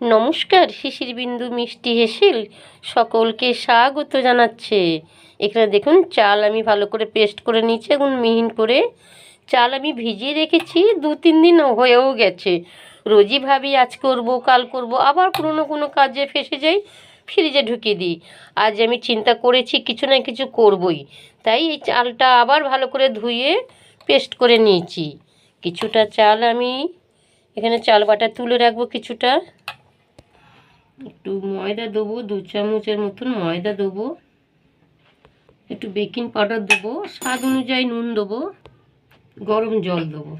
নমস্কার শিশির বিন্দু মিষ্টি হেসিল সকলকে স্বাগত জানাচ্ছে। এখানে দেখুন, চাল আমি ভালো করে পেস্ট করে নিচ্ছি এবং মিহিন করে চাল আমি ভিজিয়ে রেখেছি, দু তিন দিন হয়েও গেছে। রোজই ভাবি আজ করব, কাল করব, আবার কোনো কোনো কাজে ফেসে যাই, ফ্রিজে ঢুকিয়ে দিই। আজ আমি চিন্তা করেছি কিছু না কিছু করবই, তাই এই চালটা আবার ভালো করে ধুয়ে পেস্ট করে নিয়েছি। কিছুটা চাল আমি এখানে চাল বাটা তুলে রাখব কিছুটা। একটু ময়দা দেবো, দু চামচের মতন ময়দা দেবো। একটু বেকিং পাউডার দেবো, স্বাদ অনুযায়ী নুন দেবো, গরম জল দেবো।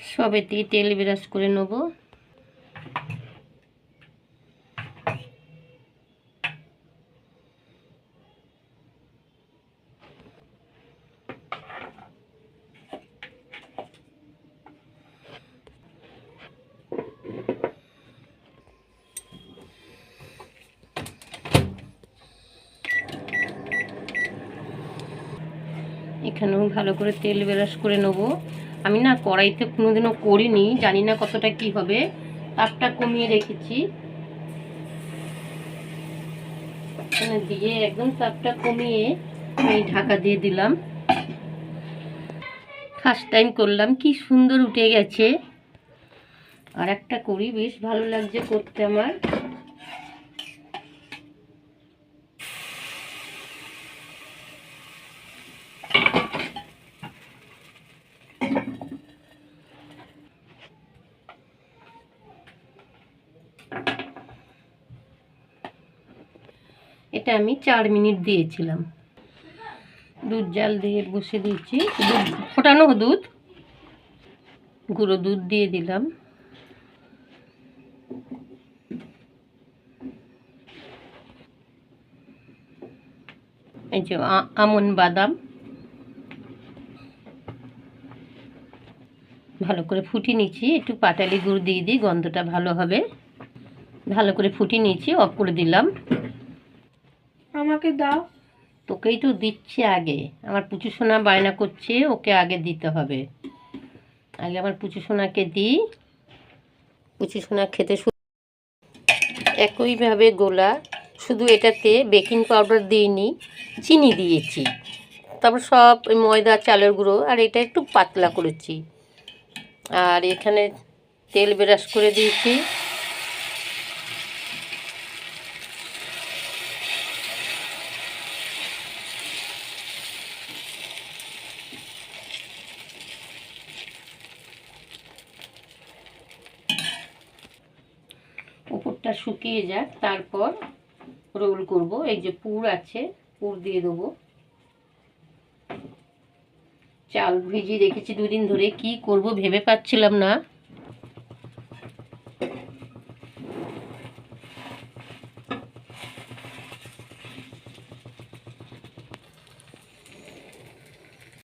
সবেতেই তেল ব্রাশ করে নেব। এখানেও ভালো করে তেল ব্রাশ করে নেব। আমি না কড়াইতে কোনোদিনও করিনি, জানি না কতটা কি হবে। তাপটা কমিয়ে রেখেছি। এখানে দিয়ে একদম তাপটা কমিয়ে আমি ঢাকা দিয়ে দিলাম। ফার্স্ট টাইম করলাম, কি সুন্দর উঠে গেছে। আর একটা করি, বেশ ভালো লাগছে করতে আমার। এটা আমি চার মিনিট দিয়েছিলাম। দুধ জাল দিয়ে বসে দিয়েছি। দুধ ফোটানো দুধ। গুঁড়ো দুধ দিয়ে দিলাম। এই যে আমন বাদাম। ভালো করে ফুটিয়ে নিচ্ছি। একটু পাটালি গুড় দিয়ে দিই, গন্ধটা ভালো হবে। ভালো করে ফুটিয়ে নিয়েছি অফ করে দিলাম। আমাকে দাও। তোকেই তো দিচ্ছি আগে। আমার পুচু সোনা বায়না করছে ওকে আগে দিতে হবে। আগে আমার পুচু সোনাকে দিই। পুচু সোনা খেতে শুরু একইভাবে গোলা। শুধু এটাতে বেকিং পাউডার দিইনি চিনি দিয়েছি। তারপর সব ময়দা চালের গুঁড়ো আর এটা একটু পাতলা করেছি। আর এখানে তেল ব্রাশ করে দিয়েছি। উপরটা শুকিয়ে যাক, তারপর রোল করব। এই যে পুর আছে, পুর দিয়ে দেবো। চাল ভিজিয়ে রেখেছি দুদিন ধরে, কি করব ভেবে পাচ্ছিলাম না।